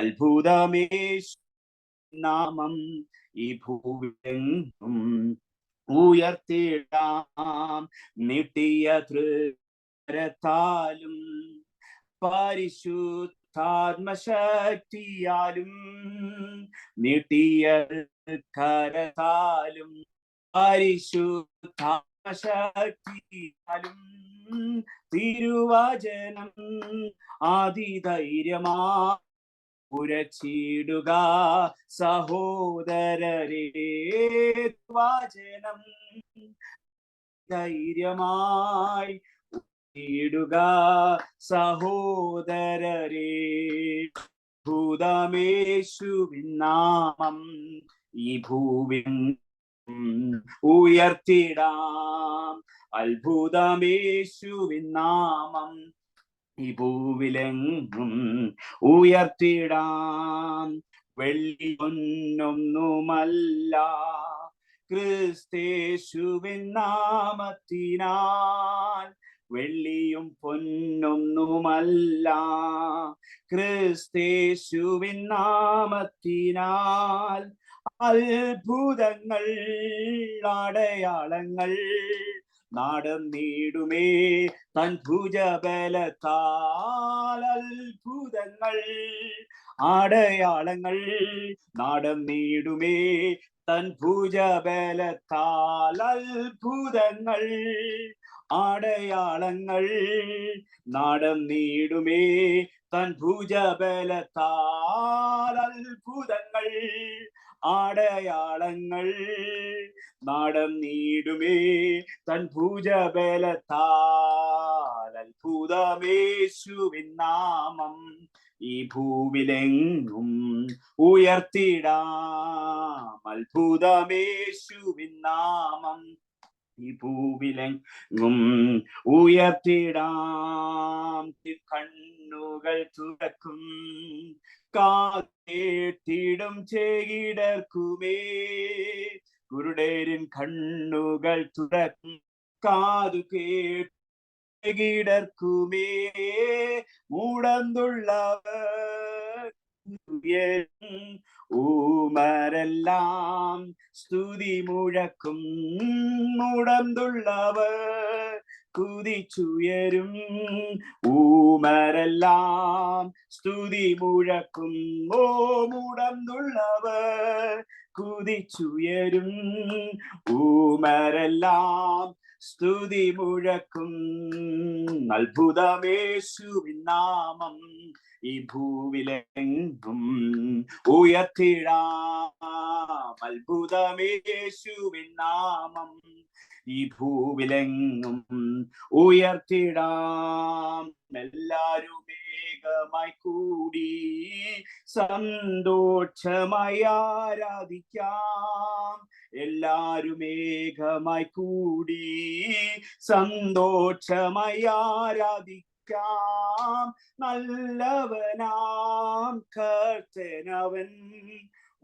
അത്ഭുതമേശു നാമം ഈ ഭൂവിലെങ്ങും ഉയർത്തിടാം. നീട്ടിയ തൃരത്താലും പരിശുദ്ധാത്മശക്തിയാലും നീട്ടിയ കരത്താലും പരിശുദ്ധാത്മശക്തിയാലും തിരുവചനം ആദിധൈര്യമാ ഉരച്ചിടുക സഹോദരരെ വചനം ധൈര്യമായി ഇടുക സഹോദരരെ. ഭൂതമേശുവിൻ നാമം ഈ ഭൂവിൻ ഉയർത്തിടാം. അത്ഭുതമേശുവിൻ ഈ ഭൂവിലെങ്ങും ഉയർത്തിടാം. വെള്ളിയൊന്നൊന്നുമല്ല ക്രിസ്തേശുവിൻ നാമത്തിനാൽ വെള്ളിയും പൊന്നൊന്നുമല്ല. ക്രിസ്തേശുവിൻ നാമത്തിനാൽ അത്ഭുതങ്ങൾ അടയാളങ്ങൾ നാടം നീടുമേ തൻ ഭുജബലത്താൽ അത്ഭുതങ്ങൾ. അടയാളങ്ങൾ നാടം നീടുമേ തൻ ഭുജബലത്താൽ അത്ഭുതങ്ങൾ. അടയാളങ്ങൾ നാടം നീടുമേ തൻ ഭുജബലത്താൽ അടയാളങ്ങൾ നാടം നീടുമേ തൻ ഭുജബലത്താൽ അത്ഭുതമേശുവിൻ നാമം ഈ ഭൂവിലെങ്ങും ഉയർത്തിടാം. അത്ഭുതമേശുവിൻ നാമം ഭൂവിലെങ്ങും ഉയർത്തിടാം. കണ്ണുകൾ തുറക്കും. കാത്തിടും ചെയ്യിടർക്കുമേ ഗുരുടേരിൻ കണ്ണുകൾ തുറക്കും. കാതു കേടർക്കുമേ മൂടന്തുള്ളവർ ഊമരെല്ലാം സ്തുതി മുഴക്കും. മുടന്തുള്ളവർ കുതിച്ചുയരും. ഊമരെല്ലാം സ്തുതി മുഴക്കും. ഓ മുടന്തുള്ളവർ കുതിച്ചുയരും. ഊമരെല്ലാം സ്തുതി മുഴക്കും. അത്ഭുതമേശുവിൻ നാമം ഈ ഭൂവിലെങ്കും ഉയർത്തിടാം. അത്ഭുതമേശുവിൻ നാമം ഈ ഭൂവിലെങ്ങും ഉയർത്തിടാം. എല്ലാരും ഏകമായി കൂടി സന്തോഷമായി ആരാധിക്കാം. എല്ലാരും ഏകമായി കൂടി സന്തോഷമായി ആരാധിക്കാം. നല്ലവനാം കർത്തനവൻ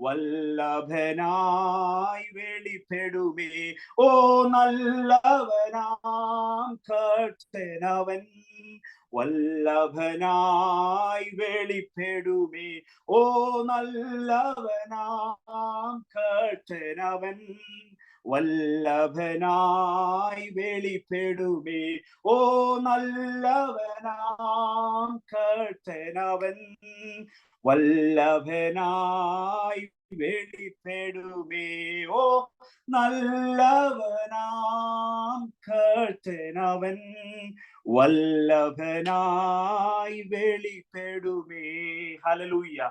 വല്ലഭനായി വെളിപ്പെടുമേ. ഓ നല്ലവനാം കർത്തനവൻ. വല്ലഭനായി വെളിപ്പെടുമേ. ഓ നല്ലവനാം കർത്തനവൻ. വല്ലഭനായി വെളിപ്പെടുമേ. ഓ നല്ലവനാം കർത്തനവൻ. വല്ലഭനായി വെളിപ്പെടുമേ? ഓ നല്ലവനാം കർത്തനവൻ. വല്ലഭനായി വെളിപ്പെടുമേ. ഹലലൂയ്യ